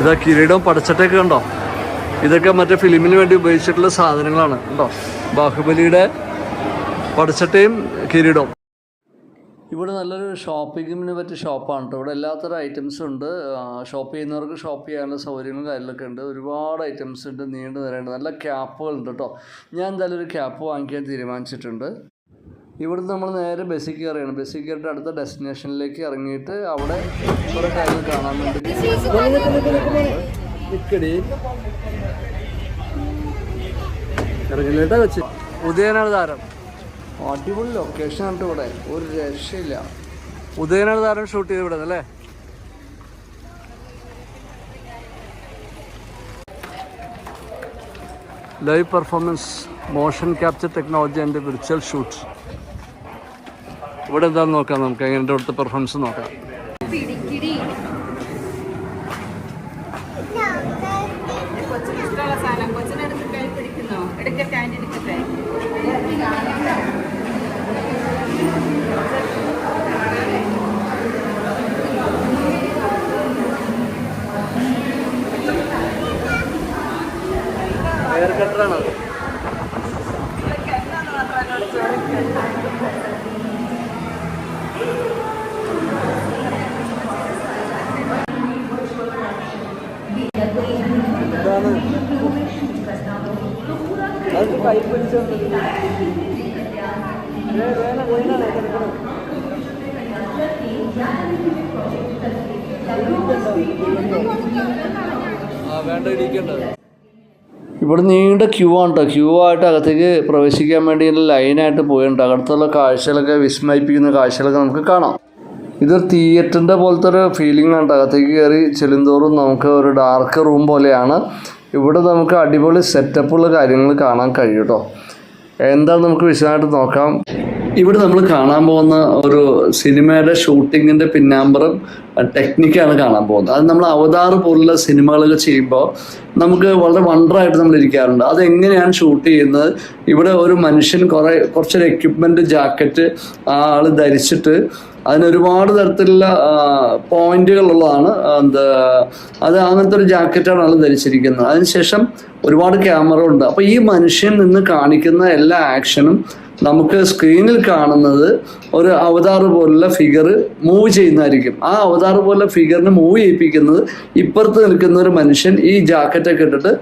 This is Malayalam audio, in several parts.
ഇതാ കിരീടം പടച്ചട്ടയൊക്കെ കണ്ടോ? ഇതൊക്കെ മറ്റേ ഫിലിമിന് വേണ്ടി ഉപയോഗിച്ചിട്ടുള്ള സാധനങ്ങളാണ് കേട്ടോ ബാഹുബലിയുടെ പടച്ചട്ടയും കിരീടവും. ഇവിടെ നല്ലൊരു ഷോപ്പിങ്ങിന് പറ്റിയ ഷോപ്പാണ് കേട്ടോ. ഇവിടെ എല്ലാത്തരം ഐറ്റംസും ഉണ്ട്. ഷോപ്പ് ചെയ്യുന്നവർക്ക് ഷോപ്പ് ചെയ്യാനുള്ള സൗകര്യങ്ങളും കാര്യങ്ങളൊക്കെ ഉണ്ട്. ഒരുപാട് ഐറ്റംസ് ഉണ്ട് നീണ്ടു നിരയുണ്ട് നല്ല ക്യാപ്പുകളുണ്ട് കേട്ടോ. ഞാൻ എന്തായാലും ഒരു ക്യാപ്പ് വാങ്ങിക്കാൻ തീരുമാനിച്ചിട്ടുണ്ട്. ഇവിടുന്ന് നമ്മൾ നേരെ ബസ്സിൽ കയറിയാണ്. ബസ്സിൽ കയറിയിട്ട് അടുത്ത ഡെസ്റ്റിനേഷനിലേക്ക് ഇറങ്ങിയിട്ട് അവിടെ കുറേ കാര്യങ്ങൾ കാണാൻ വേണ്ടി ഉദയനാട് താരം. അടിപൊളി ലൊക്കേഷൻ ആണ് ഇവിടെ. ഒരു രക്ഷയില്ല. ഉദയനാട് താരം ഷൂട്ട് ചെയ്ത് ഇവിടെ അല്ലേ? Live performance motion capture technology and virtual shoot ഇവിടെ എന്താണെന്ന് നോക്കാം നമുക്ക്. എങ്ങനെ അവിടുത്തെ പെർഫോമൻസ് നോക്കാം. ഇവിടെ നീണ്ട ക്യൂ ആണ് കേട്ടോ ക്യൂ ആയിട്ട് അകത്തേക്ക് പ്രവേശിക്കാൻ വേണ്ടി ലൈനായിട്ട് പോയിട്ടുണ്ട്. അകത്തുള്ള കാഴ്ചകളൊക്കെ വിസ്മയിപ്പിക്കുന്ന കാഴ്ചകളൊക്കെ നമുക്ക് കാണാം. ഇതൊരു തിയേറ്ററിന്റെ പോലത്തെ ഒരു ഫീലിംഗ് ആണ് അകത്തേക്ക് കയറി ചെല്ലുന്തോറും നമുക്ക് ഒരു ഡാർക്ക് റൂം പോലെയാണ്. ഇവിടെ നമുക്ക് അടിപൊളി സെറ്റപ്പുള്ള കാര്യങ്ങൾ കാണാൻ കഴിയും എന്താണ് നമുക്ക് വിശദമായിട്ട് നോക്കാം. ഇവിടെ നമ്മൾ കാണാൻ പോകുന്ന ഒരു സിനിമയുടെ ഷൂട്ടിങ്ങിന്റെ പിന്നാമ്പറം ടെക്നിക്കാണ് കാണാൻ പോകുന്നത്. അത് നമ്മൾ അവതാർ പോലുള്ള സിനിമകളൊക്കെ ചെയ്യുമ്പോൾ നമുക്ക് വളരെ വണ്ടറായിട്ട് നമ്മൾ ഇരിക്കാറുണ്ട്. അത് എങ്ങനെയാണ് ഷൂട്ട് ചെയ്യുന്നത്? ഇവിടെ ഒരു മനുഷ്യൻ കുറേ കുറച്ചൊരു എക്യുപ്മെന്റ് ജാക്കറ്റ് ആ ആൾ ധരിച്ചിട്ട് അതിന് ഒരുപാട് തരത്തിലുള്ള പോയിന്റുകളുള്ളതാണ് എന്താ അത് അങ്ങനത്തെ ഒരു ജാക്കറ്റാണ് ആൾ ധരിച്ചിരിക്കുന്നത്. അതിനുശേഷം ഒരുപാട് ക്യാമറ ഉണ്ട് അപ്പോൾ ഈ മനുഷ്യൻ നിന്ന് കാണിക്കുന്ന എല്ലാ ആക്ഷനും നമുക്ക് സ്ക്രീനിൽ കാണുന്നത് ഒരു അവതാർ പോലുള്ള ഫിഗർ മൂവ് ചെയ്യുന്നതായിരിക്കും. ആ അവതാർ പോലുള്ള ഫിഗറിനെ മൂവ് ചെയ്യിപ്പിക്കുന്നത് ഇപ്പുറത്ത് നിൽക്കുന്ന ഒരു മനുഷ്യൻ ഈ ജാക്കറ്റൊക്കെ ഇട്ടിട്ട്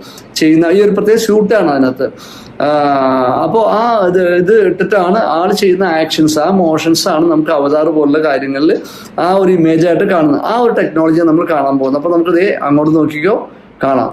ചെയ്യുന്ന ഈ ഒരു പ്രത്യേക ഷൂട്ടാണ് അതിനകത്ത്. അപ്പോൾ ആ ഇത് ഇത് ഇട്ടിട്ടാണ് ആൾ ചെയ്യുന്ന ആക്ഷൻസ് ആ മോഷൻസ് ആണ് നമുക്ക് അവതാർ പോലുള്ള കാര്യങ്ങളിൽ ആ ഒരു ഇമേജ് ആയിട്ട് കാണുന്നത്. ആ ഒരു ടെക്നോളജി നമ്മൾ കാണാൻ പോകുന്നത്. അപ്പോൾ നമുക്ക് ദേ അങ്ങോട്ട് നോക്കിക്കോ കാണാം.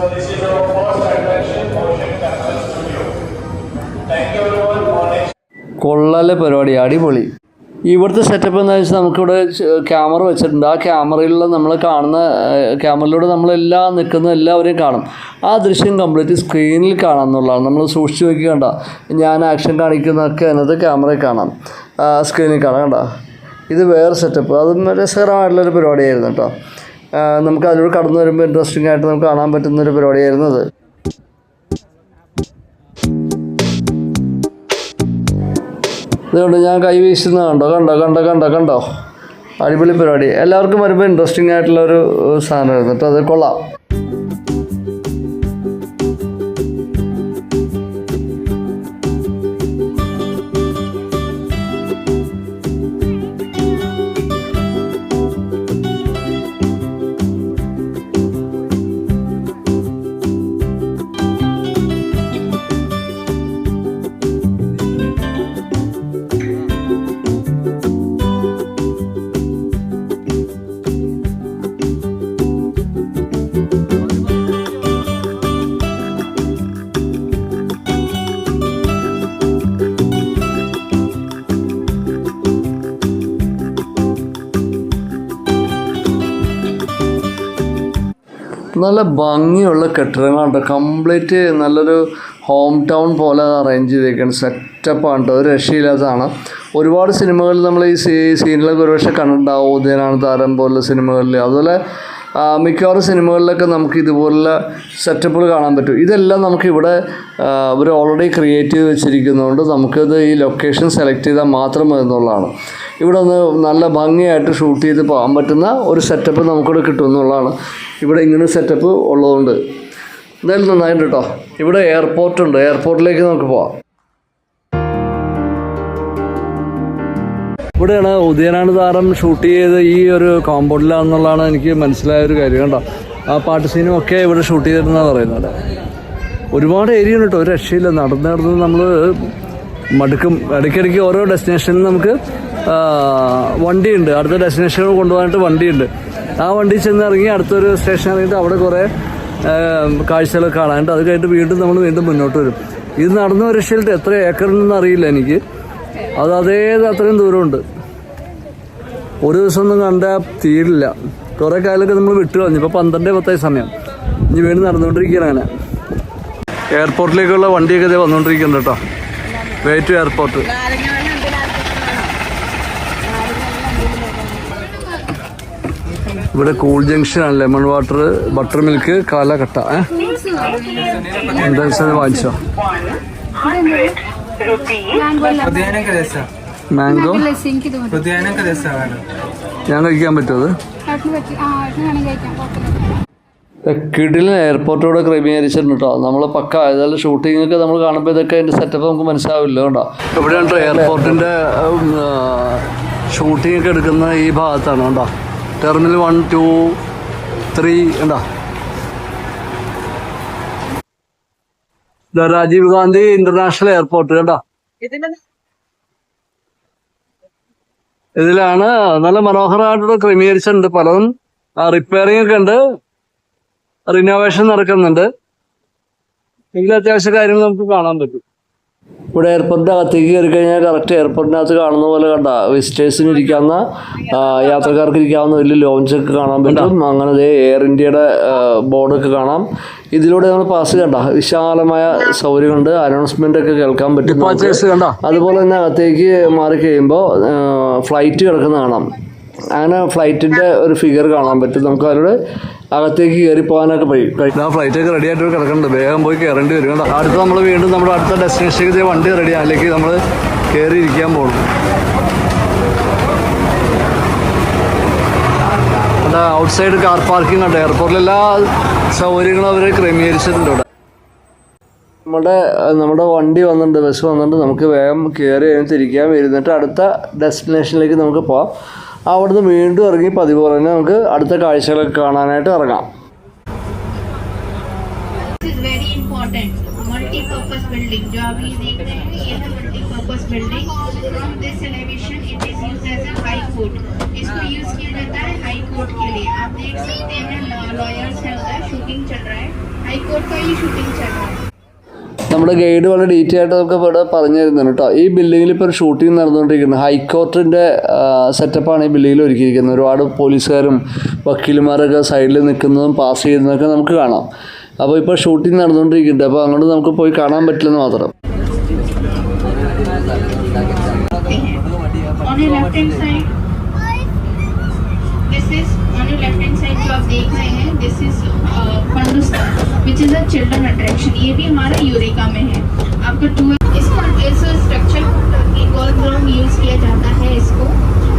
So this is our first attraction, motion Capital studio. Thank you everyone for. കൊള്ളാലെ പരിപാടി അടിപൊളി. ഇവിടുത്തെ സെറ്റപ്പ് എന്താ വെച്ചാൽ നമുക്കിവിടെ ക്യാമറ വെച്ചിട്ടുണ്ട്. ആ ക്യാമറയിലുള്ള നമ്മൾ കാണുന്ന ക്യാമറയിലൂടെ നമ്മളെല്ലാം നിൽക്കുന്ന എല്ലാവരെയും കാണും. ആ ദൃശ്യം കംപ്ലീറ്റ് സ്ക്രീനിൽ കാണാം എന്നുള്ളതാണ്. നമ്മൾ സൂക്ഷിച്ച് നോക്കി കണ്ട. ഞാൻ ആക്ഷൻ കാണിക്കുന്നതൊക്കെ അതിനകത്ത് ക്യാമറയിൽ കാണാം. സ്ക്രീനിൽ കാണാം കണ്ട. ഇത് വേറെ സെറ്റപ്പ് അതും രസകരമായിട്ടുള്ളൊരു പരിപാടിയായിരുന്നു കേട്ടോ. നമുക്ക് അതിലൂടെ കടന്നു വരുമ്പോൾ ഇൻട്രസ്റ്റിംഗ് ആയിട്ട് നമുക്ക് കാണാൻ പറ്റുന്ന ഒരു പരിപാടിയായിരുന്നു അത്. ഇതുകൊണ്ട് ഞാൻ കൈ വീശുന്ന കണ്ടോ? കണ്ടോ കണ്ടോ കണ്ടോ കണ്ടോ? അടിപൊളി പരിപാടി. എല്ലാവർക്കും വരുമ്പോൾ ഇൻട്രസ്റ്റിംഗ് ആയിട്ടുള്ള ഒരു സാധനമായിരുന്നു. കേട്ടോ അത് കൊള്ളാം. നല്ല ഭംഗിയുള്ള കെട്ടിടങ്ങളുണ്ട് കംപ്ലീറ്റ് നല്ലൊരു ഹോം ടൗൺ പോലെ അറേഞ്ച് ചെയ്തേക്കാണ്. സെറ്റപ്പാണ് ഒരു രക്ഷയില്ലാത്തതാണ്. ഒരുപാട് സിനിമകളിൽ നമ്മൾ ഈ സീ സീനിലൊക്കെ ഒരുപക്ഷെ കണ്ടിട്ടുണ്ടാവും. ഉദയനാണ് താരം പോലുള്ള സിനിമകളിൽ. അതുപോലെ മിക്കവാറും സിനിമകളിലൊക്കെ നമുക്ക് ഇതുപോലുള്ള സെറ്റപ്പുകൾ കാണാൻ പറ്റും. ഇതെല്ലാം നമുക്കിവിടെ അവർ ഓൾറെഡി ക്രിയേറ്റ് ചെയ്ത് വെച്ചിരിക്കുന്നതുകൊണ്ട് നമുക്കത് ഈ ലൊക്കേഷൻ സെലക്ട് ചെയ്താൽ മാത്രം മതി എന്നുള്ളതാണ്. ഇവിടെ ഒന്ന് നല്ല ഭംഗിയായിട്ട് ഷൂട്ട് ചെയ്ത് പോകാൻ പറ്റുന്ന ഒരു സെറ്റപ്പ് നമുക്കിവിടെ കിട്ടും എന്നുള്ളതാണ്. ഇവിടെ ഇങ്ങനെ സെറ്റപ്പ് ഉള്ളതുകൊണ്ട്. എന്തായാലും നന്നായിട്ട് കേട്ടോ ഇവിടെ എയർപോർട്ടുണ്ട് എയർപോർട്ടിലേക്ക് നമുക്ക് പോവാം. ഇവിടെയാണ് ഉദയനാണ് താരം ഷൂട്ട് ചെയ്ത് ഈ ഒരു കോമ്പൗണ്ടിലാണെന്നുള്ളതാണ് എനിക്ക് മനസ്സിലായ ഒരു കാര്യം കണ്ടോ? ആ പാട്ട് സീനും ഒക്കെ ഇവിടെ ഷൂട്ട് ചെയ്തിരുന്നാണ് പറയുന്നത്. ഒരുപാട് ഏരിയ ഉണ്ട് കേട്ടോ ഒരു രക്ഷയില്ല. നടന്ന് നടന്ന് നമ്മൾ മടുക്കും. ഇടയ്ക്കിടയ്ക്ക് ഓരോ ഡെസ്റ്റിനേഷനിൽ നമുക്ക് വണ്ടിയുണ്ട്. അടുത്ത ഡെസ്റ്റിനേഷനിൽ കൊണ്ടുപോകാനായിട്ട് വണ്ടിയുണ്ട്. ആ വണ്ടി ചെന്ന് ഇറങ്ങി അടുത്തൊരു സ്റ്റേഷൻ ഇറങ്ങിയിട്ട് അവിടെ കുറേ കാഴ്ചകളൊക്കെ കാണാനുണ്ട് അത് കഴിഞ്ഞിട്ട് വീണ്ടും നമ്മൾ വീണ്ടും മുന്നോട്ട് വരും. ഇത് നടന്ന ഒരു രക്ഷയിലിട്ട് എത്ര ഏക്കറിനെന്ന് അറിയില്ല എനിക്ക്. അത് അതേത് അത്രയും ദൂരമുണ്ട്. ഒരു ദിവസം ഒന്നും കണ്ട തീരില്ല. കുറേ കാലൊക്കെ നമ്മൾ വിട്ടു കളഞ്ഞു. ഇപ്പൊ പന്ത്രണ്ട് പത്തായ സമയം. ഇനി വീണ്ടും നടന്നുകൊണ്ടിരിക്കുകയാണ് അങ്ങനെ. എയർപോർട്ടിലേക്കുള്ള വണ്ടിയൊക്കെ ഇതേ വന്നുകൊണ്ടിരിക്കുന്നുണ്ട് കേട്ടോ. വെയിറ്റ് എയർപോർട്ട് ഇവിടെ കൂൾ ജംഗ്ഷൻ ആണ്. ലെമൺ വാട്ടർ ബട്ടർ മിൽക്ക് കാല കട്ട. ഏഹ് എന്താ വാങ്ങിച്ചോ? മാംഗോ ഞാൻ കഴിക്കാൻ പറ്റുമത് കിടിലൻ എയർപോർട്ടോടെ ക്രമീകരിച്ചിട്ടുണ്ട് കേട്ടോ നമ്മൾ പക്ക ഏതായാലും ഷൂട്ടിങ്ങൊക്കെ നമ്മൾ കാണുമ്പോൾ ഇതൊക്കെ അതിന്റെ സെറ്റപ്പ് നമുക്ക് മനസ്സിലാവില്ല കേട്ടോ എവിടെയാണ് എയർപോർട്ടിന്റെ എയർപോർട്ടിന്റെ ഷൂട്ടിങ്ങൊക്കെ എടുക്കുന്ന ഈ ഭാഗത്താണ് കേട്ടോ ടെർമിനൽ വൺ ടു ത്രീ ഉണ്ടോ രാജീവ് ഗാന്ധി ഇന്റർനാഷണൽ എയർപോർട്ട് കേട്ടോ ഇതിന്റെ ഇതിലാണ് നല്ല മനോഹരമായിട്ടുള്ള ക്രമീകരിച്ചിട്ടുണ്ട് പലതും. റിപ്പയറിംഗ് ഒക്കെ ഉണ്ട്. റിനോവേഷൻ നടക്കുന്നുണ്ട്. എങ്കിലും അത്യാവശ്യ കാര്യങ്ങൾ നമുക്ക് കാണാൻ പറ്റും. ഇവിടെ എയർപോർട്ടിന്റെ അകത്തേക്ക് കയറി കഴിഞ്ഞാൽ കറക്റ്റ് എയർപോർട്ടിനകത്ത് കാണുന്ന പോലെ കണ്ട. വിസിറ്റേഴ്സിന് ഇരിക്കാവുന്ന യാത്രക്കാർക്ക് ഇരിക്കാവുന്ന വലിയ ലോഞ്ചൊക്കെ കാണാൻ പറ്റും. അങ്ങനെ ദേ എയർ ഇന്ത്യയുടെ ബോർഡൊക്കെ കാണാം. ഇതിലൂടെ നമ്മൾ പാസ് കണ്ട. വിശാലമായ സൗകര്യമുണ്ട് അനൗൺസ്മെന്റ് ഒക്കെ കേൾക്കാൻ പറ്റും. അതുപോലെ തന്നെ അകത്തേക്ക് മാറി കഴിയുമ്പോൾ ഫ്ലൈറ്റ് കിടക്കുന്ന കാണാം. അങ്ങനെ ഫ്ലൈറ്റിന്റെ ഒരു ഫിഗർ കാണാൻ പറ്റും നമുക്ക് അതിലൂടെ. അകത്തേക്ക് കയറി പോകാനൊക്കെ പോയി ആ ഫ്ലൈറ്റ് ഒക്കെ റെഡി ആയിട്ട് കിടക്കുന്നുണ്ട് വേഗം പോയി കയറേണ്ടി വരും കേട്ടോ. അടുത്ത് നമ്മൾ വീണ്ടും നമ്മുടെ അടുത്ത ഡെസ്റ്റിനേഷനിലേക്ക് വണ്ടി റെഡി അല്ലെങ്കിൽ നമ്മൾ കയറി ഇരിക്കാൻ പോകണം അവിടെ ഔട്ട് സൈഡ് കാർ പാർക്കിംഗ് ഉണ്ട് എയർപോർട്ടിൽ എല്ലാ സൗകര്യങ്ങളും അവർ ക്രമീകരിച്ചിട്ടുണ്ട് ഇവിടെ നമ്മുടെ നമ്മുടെ വണ്ടി വന്നിട്ടുണ്ട് ബസ് വന്നിട്ടുണ്ട്. നമുക്ക് വേഗം കയറി കഴിഞ്ഞ് തിരിക്കാം ഇരുന്നിട്ട് അടുത്ത ഡെസ്റ്റിനേഷനിലേക്ക് നമുക്ക് പോവാം. അവിടുന്ന് വീണ്ടും ഇറങ്ങി പതിവ് പോലെ തന്നെ നമുക്ക് അടുത്ത കാഴ്ചകളൊക്കെ കാണാനായിട്ട് ഇറങ്ങാം is very important multi-purpose building जो आप ये देख रहे हैं ये है multi-purpose building from this elevation it is used as a high court इसको यूज किया जाता है हाई कोर्ट के लिए आप देख सकते हैं लॉयर्स है उधर शूटिंग चल रहा है हाई कोर्ट का ही शूटिंग चल रहा है നമ്മുടെ ഗൈഡ് വളരെ ഡീറ്റെയിൽ ആയിട്ട് നമുക്ക് ഇവിടെ പറഞ്ഞു തരുന്നുണ്ട് കേട്ടോ. ഈ ബിൽഡിങ്ങിൽ ഇപ്പോൾ ഒരു ഷൂട്ടിംഗ് നടന്നുകൊണ്ടിരിക്കുന്നത് ഹൈക്കോർട്ടിന്റെ സെറ്റപ്പാണ് ഈ ബിൽഡിങ്ങിൽ ഒരുക്കിയിരിക്കുന്നത്. ഒരുപാട് പോലീസുകാരും വക്കീലുമാരൊക്കെ സൈഡിൽ നിൽക്കുന്നതും പാസ് ചെയ്യുന്നതൊക്കെ നമുക്ക് കാണാം. അപ്പോൾ ഇപ്പോൾ ഷൂട്ടിംഗ് നടന്നുകൊണ്ടിരിക്കുന്നുണ്ട്. അപ്പോൾ അങ്ങോട്ട് നമുക്ക് പോയി കാണാൻ പറ്റില്ലെന്ന് മാത്രം. This is आप देख रहे हैं is uh, पंडुस्ता which is a children attraction. ये भी हमारा यूरेका में है। आपका इस स्ट्रक्चर गोल ग्राउंड यूज़ किया जाता है इसको।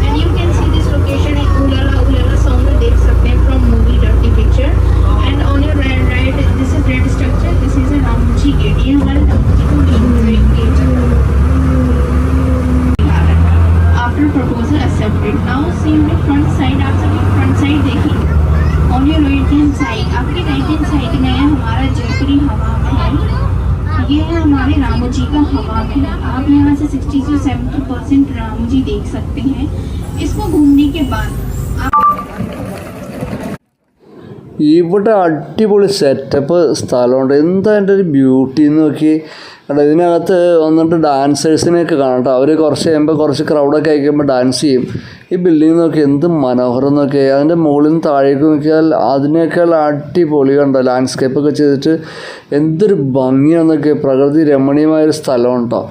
And you can see this location एक उलाला उलाला सॉन्ग देख सकते हैं from movie picture and on your right this is red structure this is a gate ये हमारे ഇവിടെ അടിപൊളി സെറ്റപ്പ് സ്ഥലമുണ്ട്. എന്താ എന്റെ ഒരു ബ്യൂട്ടി എന്ന് നോക്കി. കേട്ടോ ഇതിനകത്ത് വന്നിട്ട് ഡാൻസേഴ്സിനെയൊക്കെ കാണാം അവർ കുറച്ച് കഴിയുമ്പോൾ കുറച്ച് ക്രൗഡൊക്കെ ആയിക്കുമ്പോൾ ഡാൻസ് ചെയ്യും. ഈ ബിൽഡിംഗ് നോക്കി എന്ത് മനോഹരം നോക്കി അതിന്റെ മുകളിൽ നിന്ന് താഴേക്ക് നോക്കിയാൽ അതിനേക്കാൾ അടിപൊളി കണ്ടോ ലാൻഡ്സ്കേപ്പൊക്കെ ചെയ്തിട്ട്. എന്തൊരു ഭംഗിയാണെന്നൊക്കെ. പ്രകൃതി രമണീയമായൊരു സ്ഥലമാണ് കേട്ടോ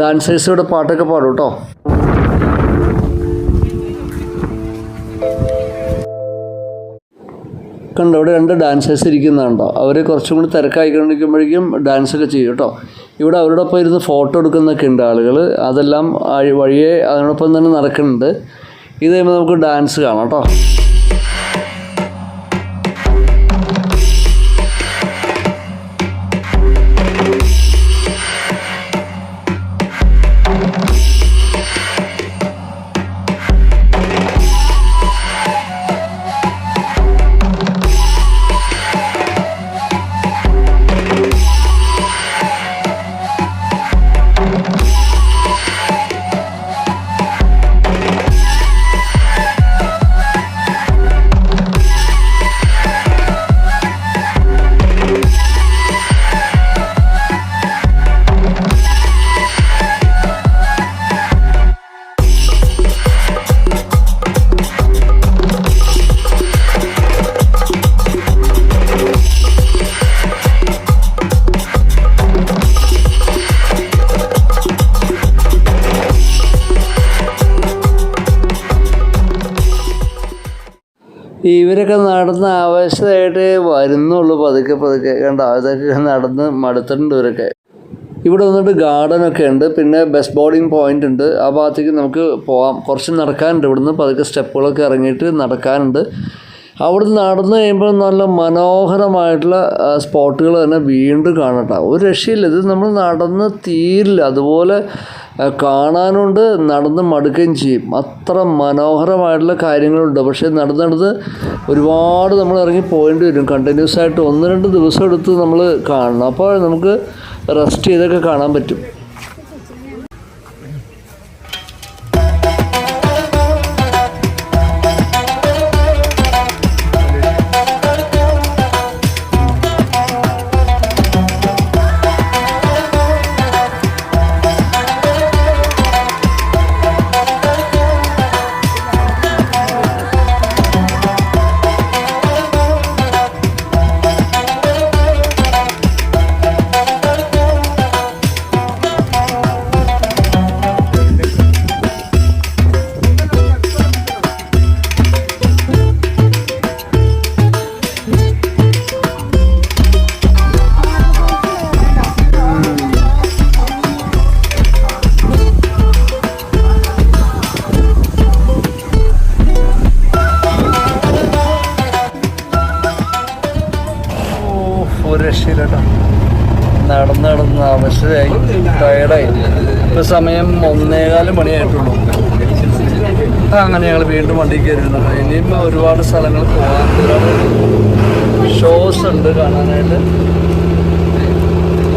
ഡാൻസേഴ്സ് ഇവിടെ പാട്ടൊക്കെ പാടും കേട്ടോ കണ്ടോ? അവിടെ രണ്ട് ഡാൻസേഴ്സ് ഇരിക്കുന്നുണ്ടോ അവർ കുറച്ചും കൂടി തിരക്കായിക്കൊണ്ടിരിക്കുമ്പോഴേക്കും ഡാൻസൊക്കെ ചെയ്യും കേട്ടോ. ഇവിടെ അവരോടൊപ്പം ഇരുന്ന് ഫോട്ടോ എടുക്കുന്നൊക്കെ ഉണ്ട് ആളുകൾ അതെല്ലാം വഴിയെ അതിനോടൊപ്പം തന്നെ നടക്കുന്നുണ്ട്. ഇത് കഴിയുമ്പോൾ നമുക്ക് ഡാൻസ് കാണാം കേട്ടോ. ഇവരൊക്കെ നടന്ന് ആവശ്യമായിട്ട് വരുന്നുള്ളൂ പതുക്കെ പതുക്കെ. കണ്ടോ? അതൊക്കെ നടന്ന് മടുത്തിട്ടുണ്ട് ഇവരൊക്കെ. ഇവിടെ വന്നിട്ട് ഗാർഡനൊക്കെ ഉണ്ട്. പിന്നെ ബസ് ബോർഡിങ് പോയിന്റ് ഉണ്ട്. ആ ഭാഗത്തേക്ക് നമുക്ക് പോകാം കുറച്ച് നടക്കാനുണ്ട്. ഇവിടുന്ന് പതുക്കെ സ്റ്റെപ്പുകളൊക്കെ ഇറങ്ങിയിട്ട് നടക്കാനുണ്ട്. അവിടെ നടന്നു കഴിയുമ്പോൾ നല്ല മനോഹരമായിട്ടുള്ള സ്പോട്ടുകൾ തന്നെ വീണ്ടും കാണട്ടോ ഒരു രക്ഷയില്ല. ഇത് നമ്മൾ നടന്ന് തീരില്ല. അതുപോലെ കാണാനുണ്ട് നടന്ന് മടുക്കുകയും ചെയ്യും. അത്ര മനോഹരമായിട്ടുള്ള കാര്യങ്ങളുണ്ട്. പക്ഷേ നടന്ന് നടന്ന് ഒരുപാട് നമ്മൾ ഇറങ്ങി പോകേണ്ടി വരും. കണ്ടിന്യൂസ് ആയിട്ട് ഒന്ന് രണ്ട് ദിവസം എടുത്ത് നമ്മൾ കാണണം. അപ്പോൾ നമുക്ക് റെസ്റ്റ് ചെയ്തൊക്കെ കാണാൻ പറ്റും. നടന്ന് നടന്ന് അവശരായി ടയർഡായി ഇപ്പം സമയം ഒന്നേകാൽ മണിയായിട്ടുള്ളൂ. അങ്ങനെ ഞങ്ങൾ വീണ്ടും വണ്ടി കയറിയിരുന്നു. ഇനിയും ഒരുപാട് സ്ഥലങ്ങൾ പോകാൻ ഷോസ് ഉണ്ട് കാണാനായിട്ട്.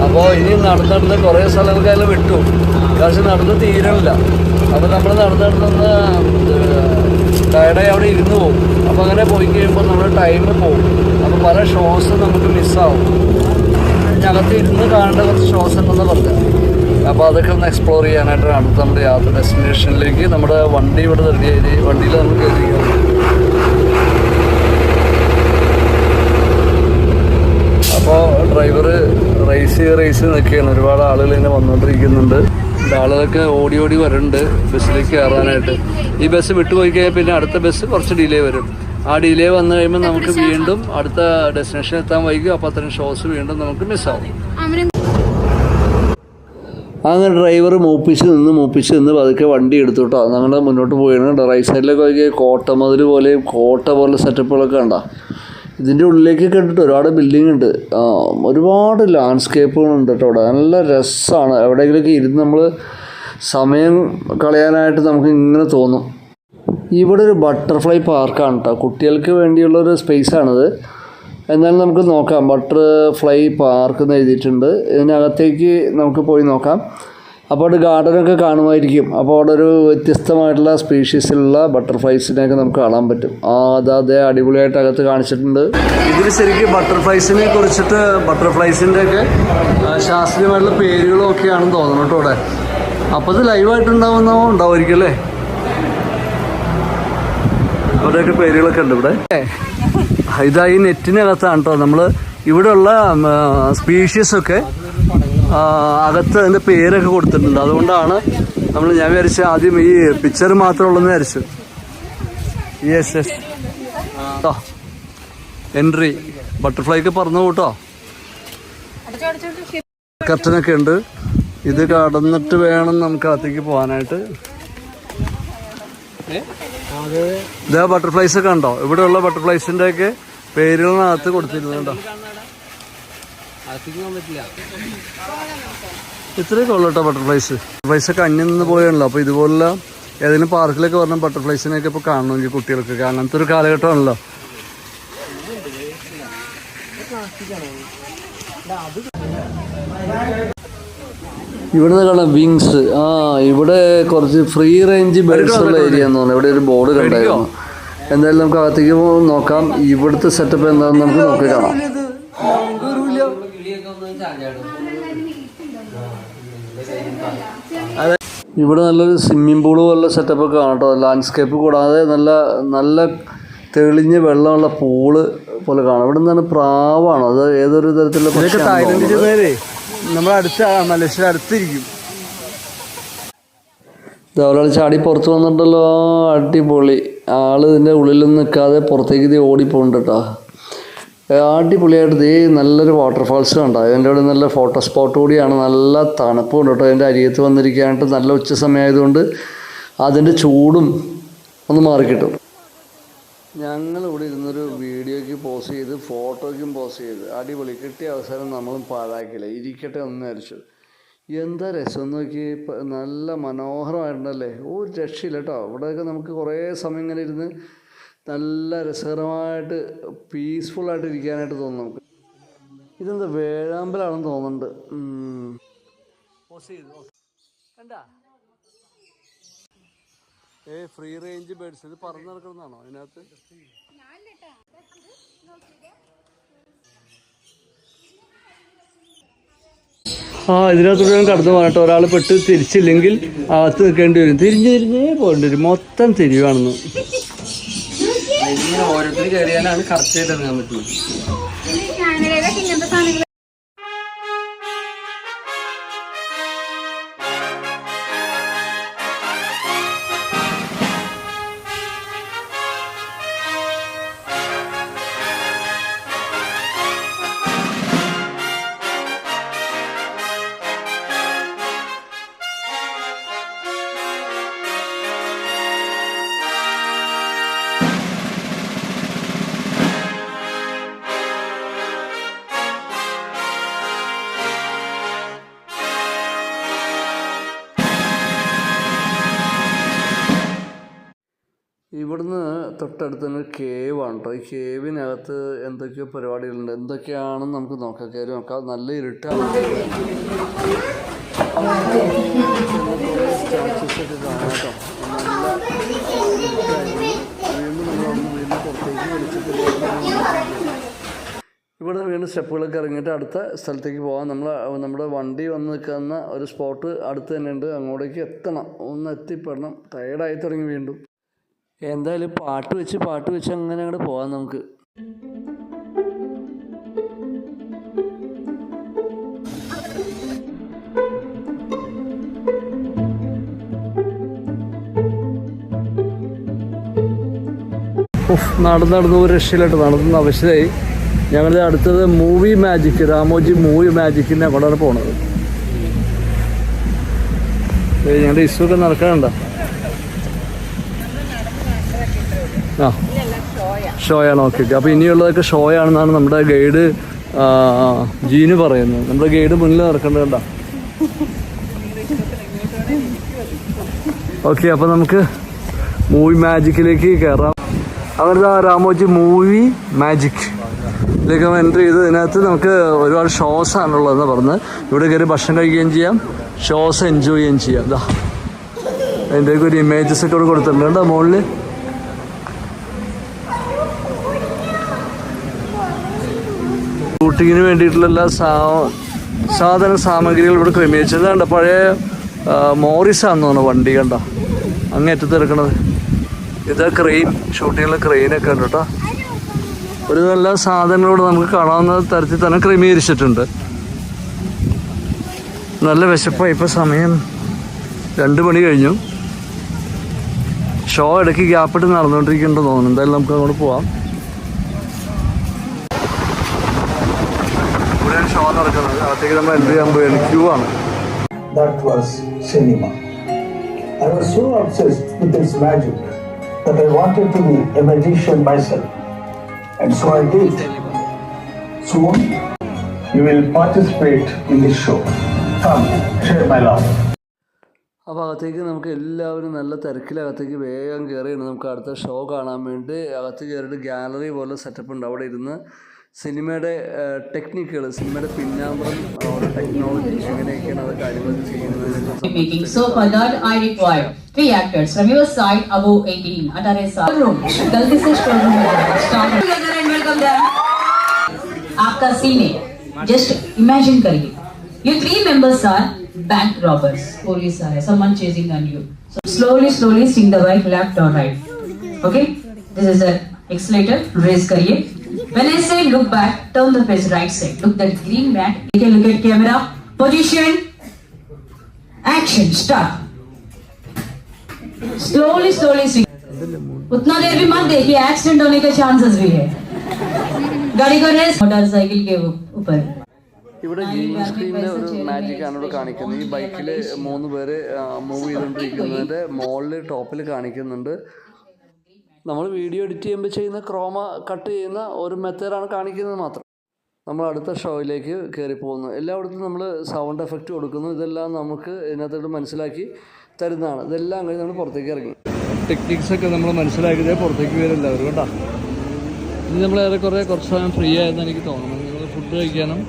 അപ്പോൾ ഇനി നടന്ന് കുറേ സ്ഥലങ്ങൾക്കെല്ലാം വിട്ടു. പക്ഷെ നടന്ന് തീരണില്ല അപ്പോൾ നമ്മൾ നടന്ന് നടന്ന് ടയർഡായി അവിടെ ഇരുന്ന് പോകും. അപ്പോൾ അങ്ങനെ പോയി കഴിയുമ്പോൾ നമ്മുടെ ടൈമിൽ പോകും പല ഷോസ് നമുക്ക് മിസ്സാവും ഞങ്ങൾക്ക് ഇരുന്ന് കാണേണ്ട കുറച്ച് ഷോസ് ഉണ്ടെന്ന് പറഞ്ഞു. അപ്പോൾ അതൊക്കെ ഒന്ന് എക്സ്പ്ലോർ ചെയ്യാനായിട്ടാണ് അടുത്ത നമ്മുടെ യാത്ര ഡെസ്റ്റിനേഷനിലേക്ക് നമ്മുടെ വണ്ടി ഇവിടെ റെഡി വണ്ടിയിൽ നമുക്ക് എത്തിക്കാം അപ്പോൾ ഡ്രൈവർ റേസ് റേസ് നിൽക്കുകയാണ്. ഒരുപാട് ആളുകൾ ഇങ്ങനെ വന്നുകൊണ്ടിരിക്കുന്നുണ്ട്. ആളുകളൊക്കെ ഓടി ഓടി വരുന്നുണ്ട്. ബസ്സിലേക്ക് കയറാനായിട്ട്. ഈ ബസ് വിട്ടുപോയി കഴിഞ്ഞാൽ പിന്നെ അടുത്ത ബസ് കുറച്ച് ഡിലേ വരും. ആ ഡിലേ വന്നു കഴിയുമ്പോൾ നമുക്ക് വീണ്ടും അടുത്ത ഡെസ്റ്റിനേഷൻ എത്താൻ വൈകും. അപ്പോൾ അത്തരം ഷോസ് വീണ്ടും നമുക്ക് മിസ്സാവും അങ്ങനെ ഡ്രൈവർ മൂപ്പിച്ച് നിന്ന് മൂപ്പിച്ച് നിന്ന് പതുക്കെ വണ്ടി എടുത്തു കേട്ടോ. ഞങ്ങൾ മുന്നോട്ട് പോയിരുന്നു. റൈറ്റ് സൈഡിലൊക്കെ നോക്കിയാൽ കോട്ടമതിൽ പോലെയും കോട്ട പോലെ സെറ്റപ്പുകളൊക്കെ ഉണ്ടോ ഇതിന്റെ ഉള്ളിലേക്ക് കണ്ടിട്ട് ഒരുപാട് ബിൽഡിംഗ് ഉണ്ട്. ഒരുപാട് ലാൻഡ്സ്കേപ്പുകളുണ്ട് കേട്ടോ അവിടെ. നല്ല രസമാണ് എവിടെയെങ്കിലുമൊക്കെ ഇരുന്ന് നമ്മൾ സമയം കളയാനായിട്ട് നമുക്ക് ഇങ്ങനെ തോന്നും. ഇവിടെ ഒരു ബട്ടർഫ്ലൈ പാർക്കാണ് കേട്ടോ കുട്ടികൾക്ക് വേണ്ടിയുള്ളൊരു സ്പേസാണിത് എന്നാലും നമുക്ക് നോക്കാം. ബട്ടർഫ്ലൈ പാർക്ക് എന്ന് എഴുതിയിട്ടുണ്ട്. ഇതിനകത്തേക്ക് നമുക്ക് പോയി നോക്കാം. അപ്പോൾ അവിടെ ഗാർഡനൊക്കെ കാണുമായിരിക്കും. അപ്പോൾ അവിടെ ഒരു വ്യത്യസ്തമായിട്ടുള്ള സ്പീഷീസിലുള്ള ബട്ടർഫ്ലൈസിനെയൊക്കെ നമുക്ക് കാണാൻ പറ്റും. ആ അതെ അടിപൊളിയായിട്ട് അകത്ത് കാണിച്ചിട്ടുണ്ട്. ഇതിൽ ശരിക്കും ബട്ടർഫ്ലൈസിനെ കുറിച്ചിട്ട് ബട്ടർഫ്ലൈസിന്റെ ഒക്കെ ശാസ്ത്രീയമായിട്ടുള്ള പേരുകളും ഒക്കെയാണെന്ന് തോന്നുന്നു കേട്ടോ അവിടെ. അപ്പോൾ ഇത് ലൈവായിട്ടുണ്ടാവുന്ന ഉണ്ടാവുമായിരിക്കും അല്ലേ? അവിടെയൊക്കെ പേരുകളൊക്കെ ഉണ്ട് ഇവിടെ. ഇതാ ഈ നെറ്റിനകത്താണ് കേട്ടോ നമ്മൾ ഇവിടെയുള്ള സ്പീഷീസൊക്കെ അകത്ത് അതിന്റെ പേരൊക്കെ കൊടുത്തിട്ടുണ്ട്. അതുകൊണ്ടാണ് നമ്മൾ ഞാൻ വിചാരിച്ച ആദ്യം ഈ പിക്ചർ മാത്രമേ ഉള്ളെന്ന് വിചാരിച്ചു. യെസ് യെസ് കേട്ടോ എൻട്രി ബട്ടർഫ്ലൈക്ക് പറന്നു കൂട്ടോ കർട്ടനൊക്കെ ഉണ്ട്. ഇത് കടന്നിട്ട് വേണം നമുക്ക് അകത്തേക്ക് പോകാനായിട്ട്. ഇതാ ബട്ടർഫ്ലൈസ് ഒക്കെ ഉണ്ടോ ഇവിടെയുള്ള ബട്ടർഫ്ലൈസിന്റെ ഒക്കെ പേരുകളിനകത്ത് കൊടുത്തിരുന്നുണ്ടോ ഇത്രയൊക്കെ ഉള്ളു കേട്ടോ ബട്ടർഫ്ലൈസ് ബട്ടർഫ്ലൈസ് ഒക്കെ അന്യം നിന്ന് പോയാണല്ലോ. അപ്പോൾ ഇതുപോലുള്ള ഏതെങ്കിലും പാർക്കിലൊക്കെ പറഞ്ഞ ബട്ടർഫ്ലൈസിനെയൊക്കെ ഇപ്പോൾ കാണണമെങ്കിൽ കുട്ടികൾക്കൊക്കെ അങ്ങനത്തെ ഒരു കാലഘട്ടമാണല്ലോ. ഇവിടുന്ന് കാണാം വിങ്സ് ആ ഇവിടെ കുറച്ച് ഫ്രീ റേഞ്ച് ബേർഡ്സ് ഉള്ള ഏരിയ എന്ന് തോന്നുന്നു ഇവിടെ ഒരു ബോർഡ് കണ്ടായിരുന്നു. എന്തായാലും നമുക്ക് അകത്തേക്ക് നോക്കാം. ഇവിടുത്തെ സെറ്റപ്പ് എന്താണെന്ന് നമുക്ക് നോക്കി കാണാം. ഇവിടെ നല്ലൊരു സ്വിമ്മിംഗ് പൂൾ പോലുള്ള സെറ്റപ്പ് ഒക്കെ കാണാം കേട്ടോ. ലാൻഡ്സ്കേപ്പ് കൂടാതെ നല്ല നല്ല തെളിഞ്ഞ വെള്ളമുള്ള പൂൾ പോലെ കാണാം. ഇവിടെ നിന്നാണ് പ്രാവാണോ? അത് ഏതൊരു തരത്തിലുള്ള അടുത്ത മലേഷ്യ അടുത്തിരിക്കും. ഒരാൾ ചാടി പുറത്ത് വന്നിട്ടല്ലോ അടിപൊളി. ആൾ ഇതിന്റെ ഉള്ളിലൊന്നും നിൽക്കാതെ പുറത്തേക്ക് ഇത് ഓടിപ്പോണ്ട് കേട്ടോ. അടിപൊളിയായിട്ട് ദേ നല്ലൊരു വാട്ടർഫാൾസ് കണ്ടോ? അതിന്റെ അവിടെ നല്ല ഫോട്ടോ സ്പോട്ട് കൂടിയാണ്. നല്ല തണുപ്പുണ്ട് കേട്ടോ. അതിന്റെ അരിയത്ത് വന്നിരിക്കാനായിട്ട് നല്ല ഉച്ച സമയമായതുകൊണ്ട് അതിന്റെ ചൂടും ഒന്ന് മാറിക്കിട്ടും. ഞങ്ങൾ ഇവിടെ ഇരുന്നൊരു വീഡിയോയ്ക്ക് പോസ് ചെയ്ത് ഫോട്ടോയ്ക്കും പോസ് ചെയ്ത് അടിപൊളി. കിട്ടിയ അവസരം നമ്മളും പാഴാക്കില്ല ഇരിക്കട്ടെ ഒന്ന് വിചാരിച്ചു. എന്താ രസം നോക്കി നല്ല മനോഹരമായിട്ടുണ്ടല്ലേ? ഒരു രക്ഷയില്ല കേട്ടോ. ഇവിടെയൊക്കെ നമുക്ക് കുറേ സമയം ഇങ്ങനെ ഇരുന്ന് നല്ല രസകരമായിട്ട് പീസ്ഫുള്ളായിട്ട് ഇരിക്കാനായിട്ട് തോന്നും നമുക്ക്. ഇതെന്താ വേഴാമ്പലാണെന്ന് തോന്നുന്നുണ്ട്. ഉം. ഏ ഫ്രീ റേഞ്ച് ബേഡ്സ് ഇത് പറന്ന് നടക്കുന്നതാണോ അതിനകത്ത്? ആ ഇതിനകത്തൂടെ കടന്നു പോകട്ടെ ഒരാൾ പെട്ട് തിരിച്ചില്ലെങ്കിൽ അകത്ത് നിൽക്കേണ്ടി വരും. തിരിഞ്ഞ് തിരിഞ്ഞേ പോകേണ്ടി വരും. മൊത്തം തിരിവാണെന്ന്. ഓരോരുത്തർ കയറിയാലാണ് കറക്റ്റ് ആയിട്ട് ഇറങ്ങാൻ പറ്റുള്ളൂ ഇവിടുന്ന് തൊട്ടടുത്ത് തന്നെ കേവ് ആണ് കേട്ടോ ഈ കേവിനകത്ത് എന്തൊക്കെയോ പരിപാടികളുണ്ട്. എന്തൊക്കെയാണെന്ന് നമുക്ക് നോക്കാം. കയറി നോക്കാം. നല്ല ഇരുട്ടാണ്. ഇവിടെ വീണ്ടും സ്റ്റെപ്പുകളൊക്കെ ഇറങ്ങിയിട്ട് അടുത്ത സ്ഥലത്തേക്ക് പോകാം. നമ്മൾ നമ്മുടെ വണ്ടി വന്ന് നിൽക്കുന്ന ഒരു സ്പോട്ട് അടുത്ത് തന്നെ ഉണ്ട്. അങ്ങോട്ടേക്ക് എത്തണം. ഒന്ന് എത്തിപ്പെടണം. ടയർഡായി തുടങ്ങി വീണ്ടും. എന്തായാലും പാട്ട് വെച്ച് പാട്ട് വെച്ച് അങ്ങനെ അങ്ങോട്ട് പോകാം നമുക്ക്. നടന്ന് നടന്ന് ഒരു രക്ഷയിലായിട്ട് നടന്ന് അവശ്യമായി ഞങ്ങൾ അടുത്തത് മൂവി മാജിക് രാമോജി മൂവി മാജിക്കിനെ കൊണ്ടാണ് പോണത്. ഞങ്ങളുടെ ഇസുവൊക്കെ നടക്കാനുണ്ടോ? ആ. ഷോയാണ് ഓക്കെ ഓക്കെ അപ്പോൾ ഇനിയുള്ളതൊക്കെ ഷോയാണെന്നാണ് നമ്മുടെ ഗൈഡ് ജീന് പറയുന്നത്. നമ്മുടെ ഗൈഡ് മുന്നിൽ നടക്കേണ്ടത് കണ്ടോ. ഓക്കെ അപ്പോൾ നമുക്ക് മൂവി മാജിക്കിലേക്ക് കയറാം അങ്ങനത്തെ രാമോജി മൂവി മാജിക് ഇതിലേക്ക് എന്റർ ചെയ്ത് ഇതിനകത്ത് നമുക്ക് ഒരുപാട് ഷോസ് ആണുള്ളതെന്ന് പറഞ്ഞ് ഇവിടെ കയറി ഭക്ഷണം കഴിക്കുകയും ചെയ്യാം. ഷോസ് എൻജോയ് ചെയ്യുകയും ചെയ്യാം. ഇതാ അതിന്റെയൊക്കെ ഒരു ഇമേജസ് ഒക്കെ കൊടുത്തിട്ടുണ്ട്. മുകളിൽ ഷൂട്ടിങ്ങിന് വേണ്ടിയിട്ടുള്ള എല്ലാ സാധന സാമഗ്രികൾ ഇവിടെ ക്രമീകരിച്ചത്. കണ്ട പഴയ മോറിസാന്ന് തോന്നുന്നു വണ്ടി കണ്ട? അങ്ങേറ്റത്ത് എടുക്കണത് ഇതാ ക്രെയിൻ. ഷൂട്ടിങ്ങിലെ ക്രെയിനൊക്കെ ഉണ്ട് കേട്ടോ ഒരു നല്ല സാധനങ്ങളോട് നമുക്ക് കാണാവുന്ന തരത്തിൽ തന്നെ ക്രമീകരിച്ചിട്ടുണ്ട്. നല്ല വിശപ്പായി ഇപ്പോൾ സമയം രണ്ട് മണി കഴിഞ്ഞു. ഷോ ഇടയ്ക്ക് ഗ്യാപ്പിട്ട് നടന്നുകൊണ്ടിരിക്കുന്നുണ്ടെന്ന് തോന്നുന്നു. എന്തായാലും നമുക്ക് അങ്ങോട്ട് പോവാം ഇവിടെയാണ് ഷോ നടക്കുന്നത് നമ്മൾ എൻട്രി ചെയ്യാൻ queue That was cinema. I was so obsessed with its magic that I wanted to be a magician myself. And so I did. Soon, you will participate in this show. Come, share my love. ആ ഭാഗത്തേക്ക് നമുക്ക് എല്ലാവരും നല്ല തിരക്കിലകത്തേക്ക് വേഗം കയറിയാണ് നമുക്ക് അടുത്ത ഷോ കാണാൻ വേണ്ടി അകത്ത് കയറിയിട്ട് ഗ്യാലറി പോലെ സെറ്റപ്പ് ഉണ്ട് അവിടെ ഇരുന്ന് സിനിമയുടെ ടെക്നിക്കുകൾ സിനിമയുടെ പിന്നാമ്പുറം ടെക്നോളജി എങ്ങനെയൊക്കെയാണ് അത് കാര്യങ്ങൾ ചെയ്യുന്നത് so a lot I require three actors from your side above 18 at our side room jaldi se store room start together and welcome them aapka scene hai just imagine kariye you three members are bank robbers police are someone chasing on you so slowly slowly swing the bike left or right okay this is a accelerator raise kariye when i say look back turn the face right side look that green mat you can look at camera position Action, start. Slowly, slowly swing. उतना देर भी मत देखिए एक्सीडेंट होने के चांसेस भी है गाड़ी को रेस मोटरसाइकिल के ऊपर ഇവിടെ ഗ്രീൻ സ്ക്രീനിലെ ഒരു മാജിക് ആണ് ഇവിടെ കാണിക്കുന്നത് ഈ ബൈക്കിൽ മൂന്ന് പേര് മൂവ് ചെയ്തുകൊണ്ടിരിക്കുന്നതിൻ്റെ മുകളിൽ ടോപ്പിൽ കാണിക്കുന്നുണ്ട് നമ്മൾ വീഡിയോ എഡിറ്റ് ചെയ്യുമ്പോൾ ചെയ്യുന്ന ക്രോമ കട്ട് ചെയ്യുന്ന ഒരു മെത്തേഡാണ് കാണിക്കുന്നത് മാത്രം. നമ്മൾ അടുത്ത ഷോയിലേക്ക് കയറി പോകുന്നു. എല്ലായിടത്തും നമ്മൾ സൗണ്ട് എഫക്റ്റ് കൊടുക്കുന്നു. ഇതെല്ലാം നമുക്ക് ഇതിനകത്തോട്ട് മനസ്സിലാക്കി തരുന്നതാണ്. ഇതെല്ലാം കഴിഞ്ഞ് നമ്മൾ പുറത്തേക്ക് ഇറങ്ങി. ടെക്നിക്സൊക്കെ നമ്മൾ മനസ്സിലാക്കിയതേ പുറത്തേക്ക് വരില്ല. അവർ കേട്ടോ ഇനി നമ്മൾ ഏറെക്കുറെ കുറച്ച് സമയം ഫ്രീ ആയെന്ന് എനിക്ക് തോന്നുന്നു. നിങ്ങൾ ഫുഡ് കഴിക്കാനും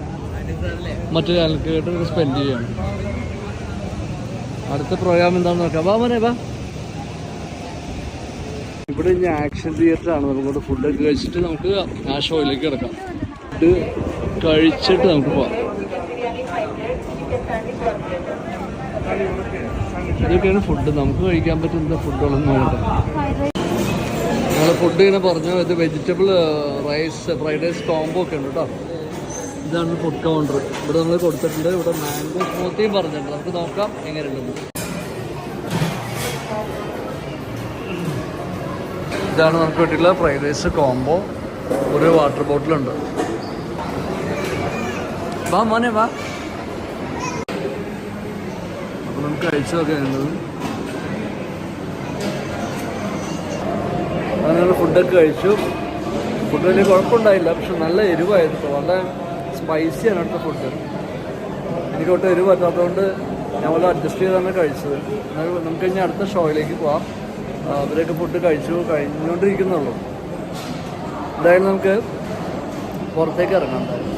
മറ്റു കാര്യങ്ങൾക്കായിട്ട് സ്പെൻഡ് ചെയ്യണം അടുത്ത പ്രോഗ്രാം എന്താണെന്ന് നോക്കാം. വാ മോനെ വാ. ഇവിടെ ഇനി ആക്ഷൻ തിയേറ്റർ ആണ്. ഫുഡ് ഫുഡൊക്കെ കഴിച്ചിട്ട് നമുക്ക് ആ ഷോയിലേക്ക് കിടക്കാം. ഫുഡ് കഴിച്ചിട്ട് നമുക്ക് പോവാം. ഇതൊക്കെയാണ് ഫുഡ് നമുക്ക് കഴിക്കാൻ പറ്റുന്ന ഫുഡുകളൊന്നും വേണ്ട ഞങ്ങൾ ഫുഡ് ഇങ്ങനെ പറഞ്ഞു ഇത് vegetable rice fried rice combo ഒക്കെ ഉണ്ട് കേട്ടോ ഇതാണ് ഫുഡ് കൗണ്ടർ ഇവിടെ നമ്മൾ കൊടുത്തിട്ടുണ്ട്. ഇവിടെ മാംഗോ സ്മൂത്തിയും പറഞ്ഞിട്ടുണ്ട്. നമുക്ക് നോക്കാം എങ്ങനെയുണ്ടെന്ന്. ഇതാണ് നമുക്ക് കിട്ടിയിട്ടുള്ള ഫ്രൈഡ് റൈസ് കോംബോ ഒരു വാട്ടർ ബോട്ടിലുണ്ട് വാ മോനെ വാ. അപ്പോൾ നമുക്ക് കഴിച്ചു നോക്കാനുള്ളത് അങ്ങനെയുള്ള ഫുഡൊക്കെ കഴിച്ചു. ഫുഡ് വലിയ കുഴപ്പമുണ്ടായില്ല പക്ഷെ നല്ല എരിവായിരുന്നു. വളരെ സ്പൈസിയാണ് അടുത്ത ഫുഡ് എനിക്ക് ഒട്ടും എരിവ് പറ്റാത്തതുകൊണ്ട് ഞാൻ വല്ല അഡ്ജസ്റ്റ് ചെയ്താണ് കഴിച്ചത്. നമുക്ക് ഇനി അടുത്ത ഷോയിലേക്ക് പോവാം. അവരൊക്കെ ഫുഡ് കഴിച്ചു കഴിഞ്ഞുകൊണ്ടിരിക്കുന്നുള്ളൂ എന്തായാലും നമുക്ക് പുറത്തേക്ക് ഇറങ്ങാം എന്തായാലും.